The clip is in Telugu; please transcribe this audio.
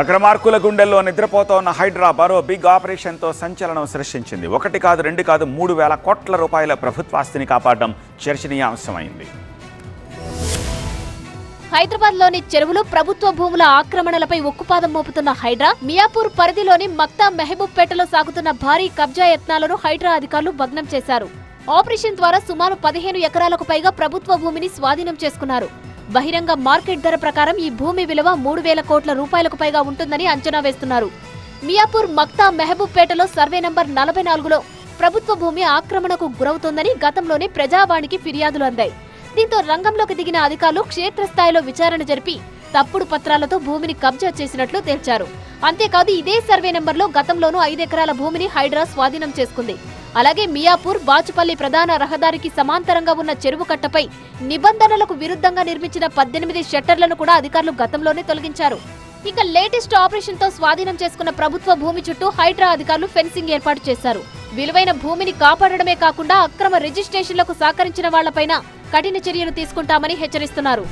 అక్రమార్కుల గుండెల్లో నిద్రపోతోన్న హైడ్రా మరో బిగ్ ఆపరేషన్తో సంచలనం సృష్టించింది. ఒకటి కాదు రెండు కాదు మూడు వేల కోట్ల రూపాయల ప్రభుత్వాస్తిని కాపాడడం చర్చనీయాంశమైంది. హైదరాబాద్లోని చెరువులు ప్రభుత్వ భూముల ఆక్రమణలపై ఉక్కుపాదం మోపుతున్న హైడ్రా మియాపూర్ పరిధిలోని మక్తా మెహబూబ్పేటలో సాగుతున్న భారీ కబ్జా యత్నాలను హైడ్రా అధికారులు భగ్నం చేశారు. ఆపరేషన్ ద్వారా సుమారు పదిహేను ఎకరాలకు పైగా ప్రభుత్వ భూమిని స్వాధీనం చేసుకున్నారు. బహిరంగ మార్కెట్ ధర ప్రకారం ఈ భూమి విలువ మూడు వేల కోట్ల రూపాయలకు పైగా ఉంటుందని అంచనా వేస్తున్నారు. మియాపూర్ మక్తా మెహబూబ్పేటలో సర్వే నంబర్ నలభై నాలుగులో ప్రభుత్వ భూమి ఆక్రమణకు గురవుతోందని గతంలోనే ప్రజావాణికి ఫిర్యాదులు అందాయి. దీంతో రంగంలోకి దిగిన అధికారులు క్షేత్రస్థాయిలో విచారణ జరిపి తప్పుడు పత్రాలతో భూమిని కబ్జా చేసినట్లు తేల్చారు. అంతేకాదు ఇదే సర్వే నెంబర్లో గతంలోనూ ఐదెకరాల భూమిని హైడ్రా స్వాధీనం చేసుకుంది. అలాగే మియాపూర్ బాచుపల్లి ప్రధాన రహదారికి సమాంతరంగా ఉన్న చెరువు కట్టపై నిబంధనలకు విరుద్ధంగా నిర్మించిన పద్దెనిమిది షట్టర్లను కూడా అధికారులు గతంలోనే తొలగించారు. ఇక లేటెస్ట్ ఆపరేషన్తో స్వాధీనం చేసుకున్న ప్రభుత్వ భూమి చుట్టూ హైడ్రా అధికారులు ఫెన్సింగ్ ఏర్పాటు చేశారు. విలువైన భూమిని కాపాడడమే కాకుండా అక్రమ రిజిస్ట్రేషన్లకు సహకరించిన వాళ్ళపైన కఠిన చర్యలు తీసుకుంటామని హెచ్చరిస్తున్నారు.